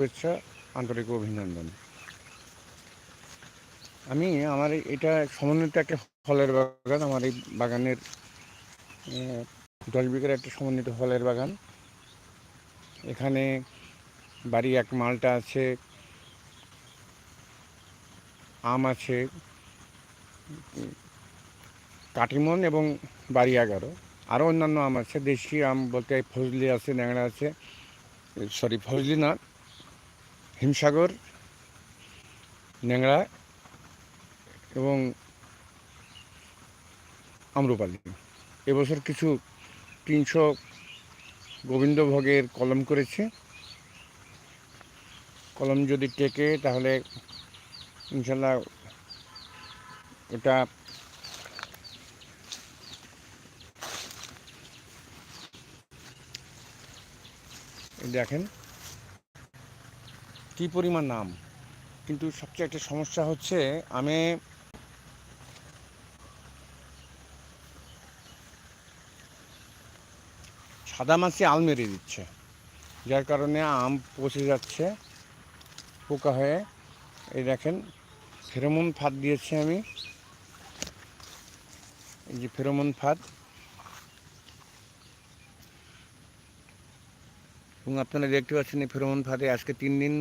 শুভেচ্ছা, আন্তরিক অভিনন্দন। আমি আমার এটা সমন্বিত একটা ফলের বাগান, আমার এই বাগানের দশ বিঘার একটা সমন্বিত ফলের বাগান। এখানে বাড়ি এক মালটা আছে, আম আছে, কাটিমন এবং বাড়ি এগারো। আরও অন্যান্য আম আছে, দেশি আম বলতে ফজলি আছে ন্যাংরা আছে সরি ফজলি না হিমসাগর, ন্যাংরা এবং আম্রপালি। এবছর কিছু তিনশো গোবিন্দভোগের কলম করেছে। কলম যদি টেকে তাহলে ইনশাল্লাহ ওটা দেখেন। কি পরিমাণ নাম? কিন্তু সবচেয়ে একটা সমস্যা হচ্ছে, আমি সাদা মাছি আল মেরে দিচ্ছে। যার কারণে আম পচে যাচ্ছে, পোকা হয়ে। এই দেখেন, ফেরোমন ফাঁদ দিয়েছি আমি। এই যে ফেরোমন ফাঁদ। এবং আপনারা দেখতে পাচ্ছেন এই ফেরোমন ফাঁদে আজকে তিন দিন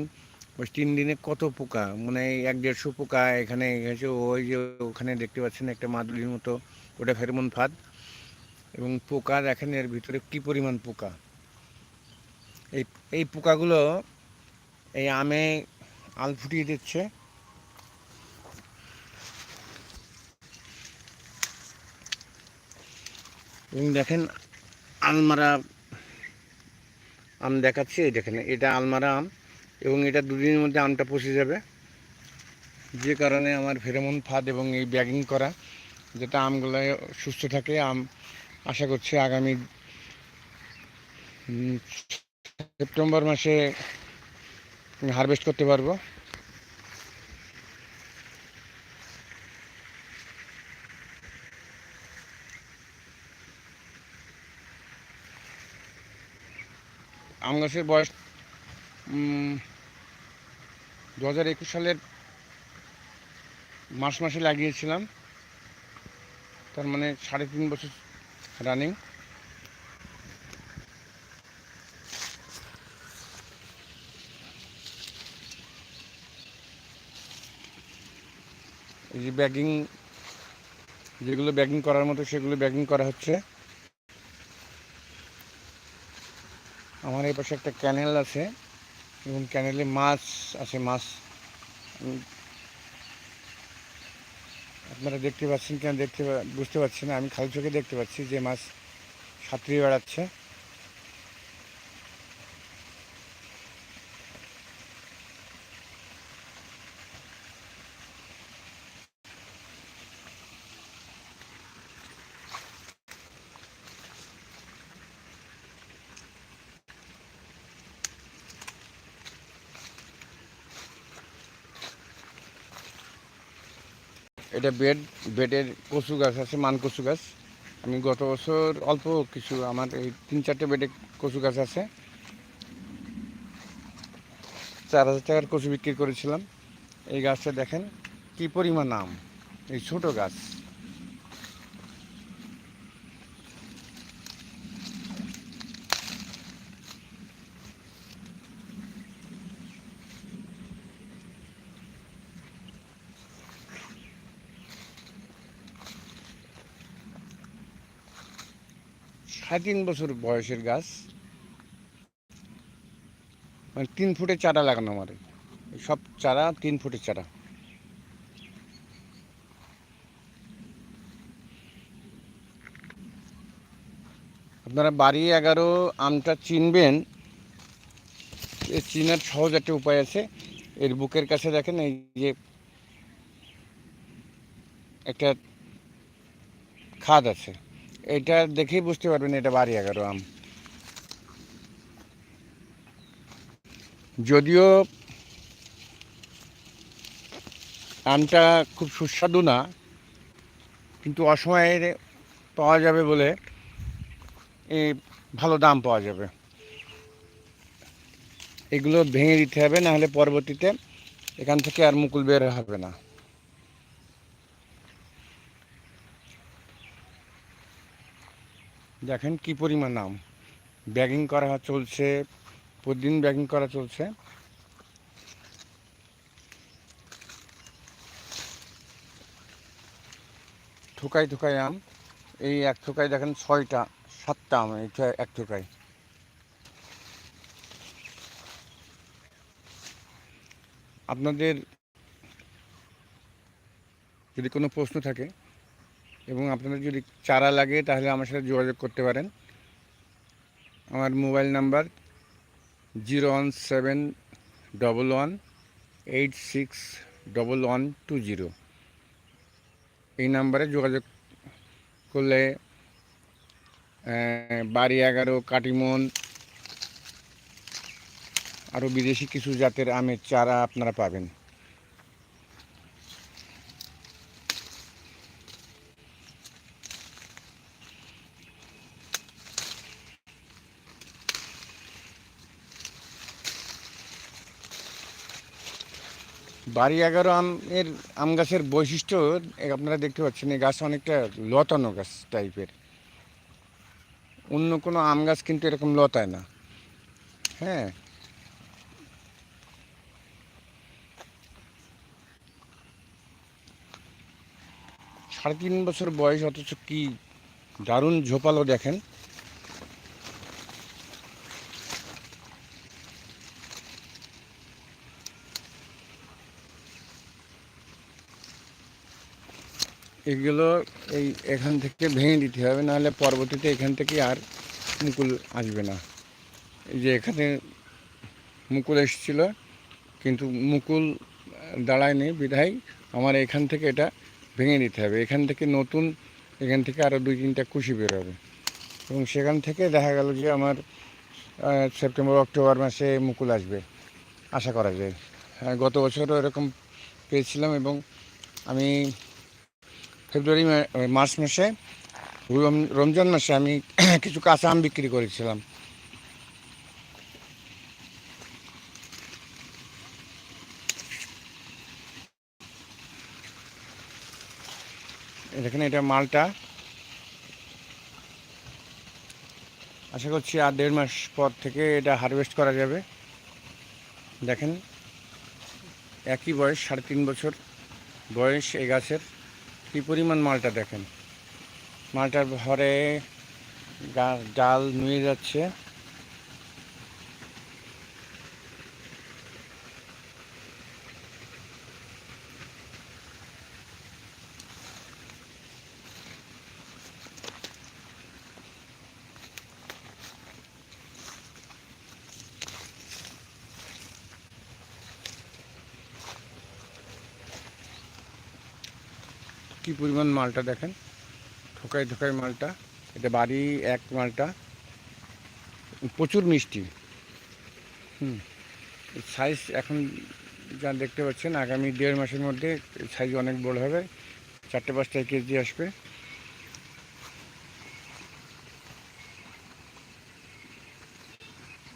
তিন দিনে কত পোকা? মানে এক দেড়শো পোকা এখানে এসে ওই যে ওখানে দেখতে পাচ্ছেন একটা মাদুলির মতো, ওটা ফেরোমন ফাঁদ। এবং পোকা দেখেন এর ভিতরে কি পরিমাণ পোকা। এই এই পোকাগুলো এই আমে আল ফুটিয়ে দিচ্ছে। এবং দেখেন আলমারা আম দেখাচ্ছি, এই দেখেন, এটা আলমারা আম। এবং এটা দুদিনের মধ্যে আমটা পচে যাবে। যে কারণে আমার ফেরোমন ফাঁদ এবং এই ব্যাগিং করা যেটা আমগুলো সুস্থ থাকে। আম আশা করছি আগামী সেপ্টেম্বর মাসে হারভেস্ট করতে পারব। আম গাছের বয়স দু হাজার একুশ সালের মার্চ মাসে লাগিয়েছিলাম। তার মানে সাড়ে তিন বছর রানিং এই যে ব্যাগিং যেগুলো ব্যাগিং করার মতো, সেগুলো ব্যাগিং করা হচ্ছে। আমার এই পাশে একটা ক্যানেল আছে। এবং ক্যানেলে মাছ আছে, মাছ। আপনারা দেখতে পাচ্ছেন কেন, দেখতে বুঝতে পারছি না। আমি খালি চোখে দেখতে পাচ্ছি যে মাছ সাঁতরিয়ে বেড়াচ্ছে। এটা বেড, বেডের কচু গাছ আছে, মান কচু গাছ। আমি গত বছর অল্প কিছু, আমার এই তিন চারটে বেডে কচু গাছ আছে। চার হাজার টাকার কচু বিক্রি করেছিলাম। এই গাছটা দেখেন কি পরিমাণ আম, এই ছোট গাছ। সাড়ে তিন বছর বয়সের গাছ। মানে তিন ফুটের চারা লাগানো আমার। সব চারা তিন ফুটের চারা। আপনারা বাড়ি এগারো আমটা চিনবেন। চিনার সহজ একটা উপায় আছে। এর বুকের কাছে দেখেন এই যে একটা খাদ আছে। এটা দেখেই বুঝতে পারবেন এটা বাড়ি এগারো আম। যদিও আমটা খুব সুস্বাদু না, কিন্তু অসময়ে পাওয়া যাবে বলে এ ভালো দাম পাওয়া যাবে। এগুলো ভেঙে দিতে হবে, নাহলে পরবর্তীতে এখান থেকে আর মুকুল বের হবে না। দেখেন কি পরিমাণ আম ব্যাগিং করা চলছে, প্রতিদিন ব্যাগিং করা চলছে। ঠোকাই থোকাই আম, এই এক থোকাই দেখেন ছয়টা, সাতটা আম এটা এক ঠোকাই আপনাদের যদি কোনো প্রশ্ন থাকে এবং আপনাদের যদি চারা লাগে, তাহলে আমার সাথে যোগাযোগ করতে পারেন। আমার mobile number zero one seven double one eight six double one two zero. এই নাম্বারে যোগাযোগ করলে বাড়ি এগারো কাটিমন আরও বিদেশি কিছু জাতের আমের চারা আপনারা পাবেন। বাড়ি এগারো আমের আম গাছের বৈশিষ্ট্য আপনারা দেখতে পাচ্ছেন এই গাছ অনেকটা লতানো গাছ টাইপের অন্য কোনো আম গাছ কিন্তু এরকম লতায় না। হ্যাঁ। সাড়ে তিন বছর বয়স, অথচ কি দারুণ ঝোপালো দেখেন। এগুলো এই এখান থেকে ভেঙে দিতে হবে নাহলে পরবর্তীতে এখান থেকে আর মুকুল আসবে না। এই যে এখানে মুকুল এসেছিল কিন্তু মুকুল দাঁড়ায়নি বিধায় আমার এখান থেকে এটা ভেঙে দিতে হবে। এখান থেকে নতুন এখান থেকে আরও দুই তিনটা কুশি বেরোবে। এবং সেখান থেকে দেখা গেল যে আমার সেপ্টেম্বর অক্টোবর মাসে মুকুল আসবে। আশা করা যায়। হ্যাঁ, গত বছরও এরকম পেয়েছিলাম এবং আমি ফেব্রুয়ারি মার্চ মাসে, রম- রমজান মাসে আমি কিছু কাঁচা আম বিক্রি করেছিলাম। দেখেন এটা মালটা। আশা করছি আর দেড় মাস পর থেকে এটা হারভেস্ট করা যাবে। দেখেন, একই বয়স, সাড়ে তিন বছর বয়স এই গাছের। কী পরিমাণ মালটা দেখেন? মালটার ভরে ডাল নুয়ে যাচ্ছে। কি পরিমাণ মালটা দেখেন? ঠোকাই ঠোকাই মালটা। এটা বাড়ি এক মালটা। প্রচুর মিষ্টি। হুম। সাইজ এখন যা দেখতে পাচ্ছেন, আগামী দেড় মাসের মধ্যে সাইজ অনেক বড় হবে। চারটে পাঁচটা কেজি আসবে।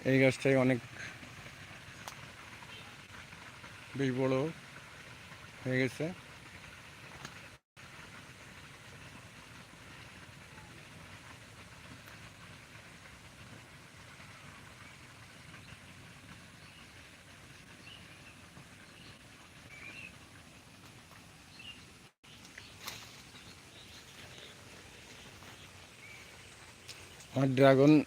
এই গাছটাই অনেক বেশ বড় হয়ে গেছে। আমার ড্রাগন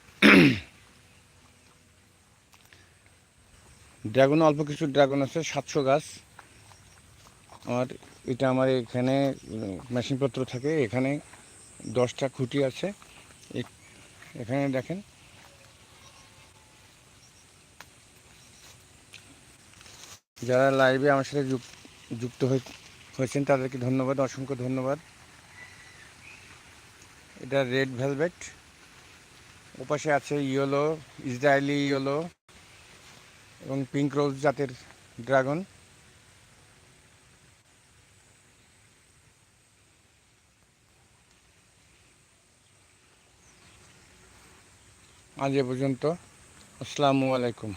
ড্রাগন অল্প কিছু ড্রাগন আছে, সাতশো গাছ। আমার, এটা আমার এখানে মেশিনপত্র থাকে, এখানে দশটা খুঁটি আছে। এখানে দেখেন। যারা লাইভে আমার সাথে যুক- যুক্ত হয়ে- হয়েছেন, তাদেরকে ধন্যবাদ, অসংখ্য ধন্যবাদ। এটা রেড ভেলভেট। ওপাশে আছে ইয়েলো, ইসরায়েলি ইয়েলো এবং পিঙ্ক রোজ জাতের ড্রাগন। আজ এ পর্যন্ত। আসসালামু আলাইকুম।